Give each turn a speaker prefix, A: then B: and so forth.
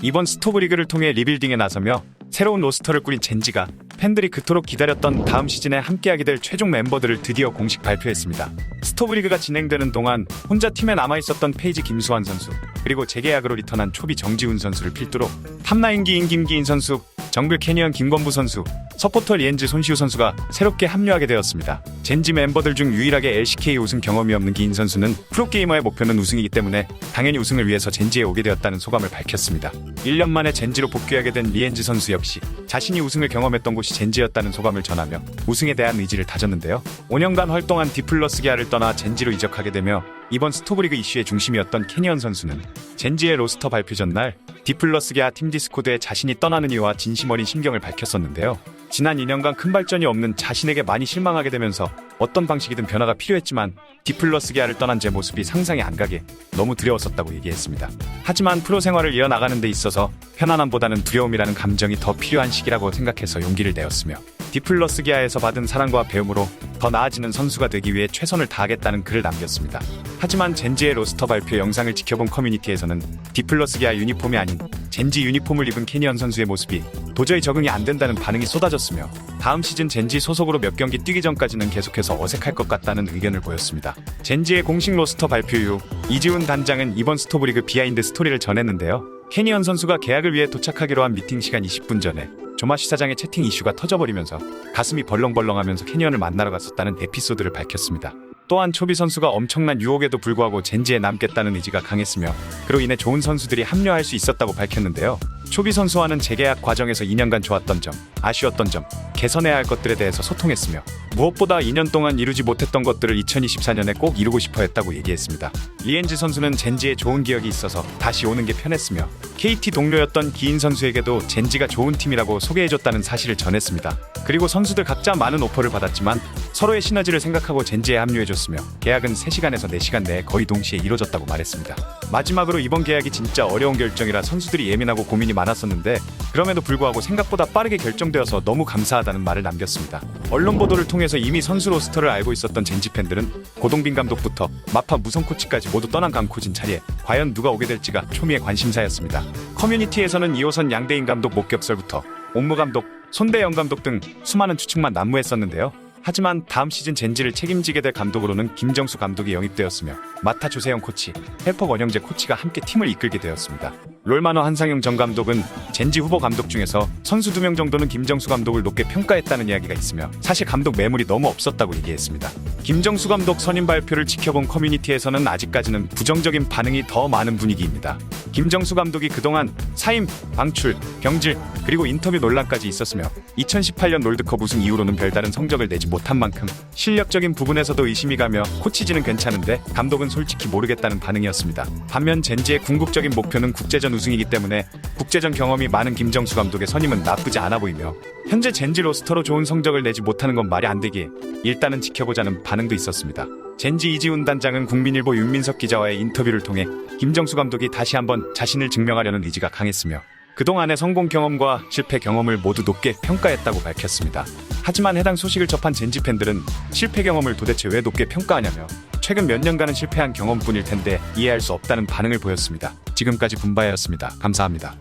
A: 이번 스토브리그를 통해 리빌딩에 나서며 새로운 로스터를 꾸린 젠지가 팬들이 그토록 기다렸던 다음 시즌에 함께하게 될 최종 멤버들을 드디어 공식 발표했습니다. 스토브리그가 진행되는 동안 혼자 팀에 남아있었던 페이지 김수환 선수 그리고 재계약으로 리턴한 초비 정지훈 선수를 필두로 탑라인기인 김기인 선수 정글 캐니언 김건부 선수 서포터 리엔즈 손시우 선수가 새롭게 합류하게 되었습니다. 젠지 멤버들 중 유일하게 LCK 우승 경험이 없는 기인 선수는 프로게이머의 목표는 우승이기 때문에 당연히 우승을 위해서 젠지에 오게 되었다는 소감을 밝혔습니다. 1년 만에 젠지로 복귀하게 된 리엔즈 선수 역시 자신이 우승을 경험했던 곳이 젠지였다는 소감을 전하며 우승에 대한 의지를 다졌는데요. 5년간 활동한 디플러스 기아를 떠나 젠지로 이적하게 되며 이번 스토브리그 이슈의 중심이었던 캐니언 선수는 젠지의 로스터 발표 전날 디플러스 기아 팀 디스코드에 자신이 떠나는 이유와 진심 어린 심경을 밝혔었는데요. 지난 2년간 큰 발전이 없는 자신에게 많이 실망하게 되면서 어떤 방식이든 변화가 필요했지만 디플러스 기아를 떠난 제 모습이 상상이 안 가게 너무 두려웠었다고 얘기했습니다. 하지만 프로 생활을 이어나가는 데 있어서 편안함보다는 두려움이라는 감정이 더 필요한 시기라고 생각해서 용기를 내었으며 디플러스 기아에서 받은 사랑과 배움으로 더 나아지는 선수가 되기 위해 최선을 다하겠다는 글을 남겼습니다. 하지만 젠지의 로스터 발표 영상을 지켜본 커뮤니티에서는 디플러스 기아 유니폼이 아닌 젠지 유니폼을 입은 캐니언 선수의 모습이 도저히 적응이 안 된다는 반응이 쏟아졌으며 다음 시즌 젠지 소속으로 몇 경기 뛰기 전까지는 계속해서 어색할 것 같다는 의견을 보였습니다. 젠지의 공식 로스터 발표 이후 이지훈 단장은 이번 스토브리그 비하인드 스토리를 전했는데요. 캐니언 선수가 계약을 위해 도착하기로 한 미팅 시간 20분 전에 조마 시 사장의 채팅 이슈가 터져버리면서 가슴이 벌렁벌렁하면서 캐니언을 만나러 갔었다는 에피소드를 밝혔습니다. 또한 초비 선수가 엄청난 유혹에도 불구하고 젠지에 남겠다는 의지가 강했으며 그로 인해 좋은 선수들이 합류할 수 있었다고 밝혔는데요. 초비 선수와는 재계약 과정에서 2년간 좋았던 점, 아쉬웠던 점, 개선해야 할 것들에 대해서 소통했으며 무엇보다 2년 동안 이루지 못했던 것들을 2024년에 꼭 이루고 싶어 했다고 얘기했습니다. 리엔즈 선수는 젠지에 좋은 기억이 있어서 다시 오는 게 편했으며 KT 동료였던 기인 선수에게도 젠지가 좋은 팀이라고 소개해줬다는 사실을 전했습니다. 그리고 선수들 각자 많은 오퍼를 받았지만 서로의 시너지를 생각하고 젠지에 합류해줬으며 계약은 3시간에서 4시간 내에 거의 동시에 이뤄졌다고 말했습니다. 마지막으로 이번 계약이 진짜 어려운 결정이라 선수들이 예민하고 고민이 많았었는데 그럼에도 불구하고 생각보다 빠르게 결정되어서 너무 감사하다는 말을 남겼습니다. 언론 보도를 통해서 이미 선수 로스터를 알고 있었던 젠지 팬들은 고동빈 감독부터 마파 무성 코치까지 모두 떠난 강코진 자리에 과연 누가 오게 될지가 초미의 관심사였습니다. 커뮤니티에서는 2호선 양대인 감독 목격설부터 옥무 감독, 손대영 감독 등 수많은 추측만 난무했었는데요. 하지만 다음 시즌 젠지를 책임지게 될 감독으로는 김정수 감독이 영입되었으며 마타 조세영 코치, 헬퍼 원영재 코치가 함께 팀을 이끌게 되었습니다. 롤마너 한상용 전 감독은 젠지 후보 감독 중에서 선수 두 명 정도는 김정수 감독을 높게 평가했다는 이야기가 있으며 사실 감독 매물이 너무 없었다고 얘기했습니다. 김정수 감독 선임 발표를 지켜본 커뮤니티에서는 아직까지는 부정적인 반응이 더 많은 분위기입니다. 김정수 감독이 그동안 사임, 방출, 경질, 그리고 인터뷰 논란까지 있었으며 2018년 롤드컵 우승 이후로는 별다른 성적을 내지 못한 만큼 실력적인 부분에서도 의심이 가며 코치진은 괜찮은데 감독은 솔직히 모르겠다는 반응이었습니다. 반면 젠지의 궁극적인 목표는 국제전 우승이기 때문에 국제전 경험이 많은 김정수 감독의 선임은 나쁘지 않아 보이며 현재 젠지 로스터로 좋은 성적을 내지 못하는 건 말이 안 되기에 일단은 지켜보자는 반응도 있었습니다. 젠지 이지훈 단장은 국민일보 윤민석 기자와의 인터뷰를 통해 김정수 감독이 다시 한번 자신을 증명하려는 의지가 강했으며 그동안의 성공 경험과 실패 경험을 모두 높게 평가했다고 밝혔습니다. 하지만 해당 소식을 접한 젠지 팬들은 실패 경험을 도대체 왜 높게 평가하냐며 최근 몇 년간은 실패한 경험뿐일 텐데 이해할 수 없다는 반응을 보였습니다. 지금까지 분바였습니다. 감사합니다.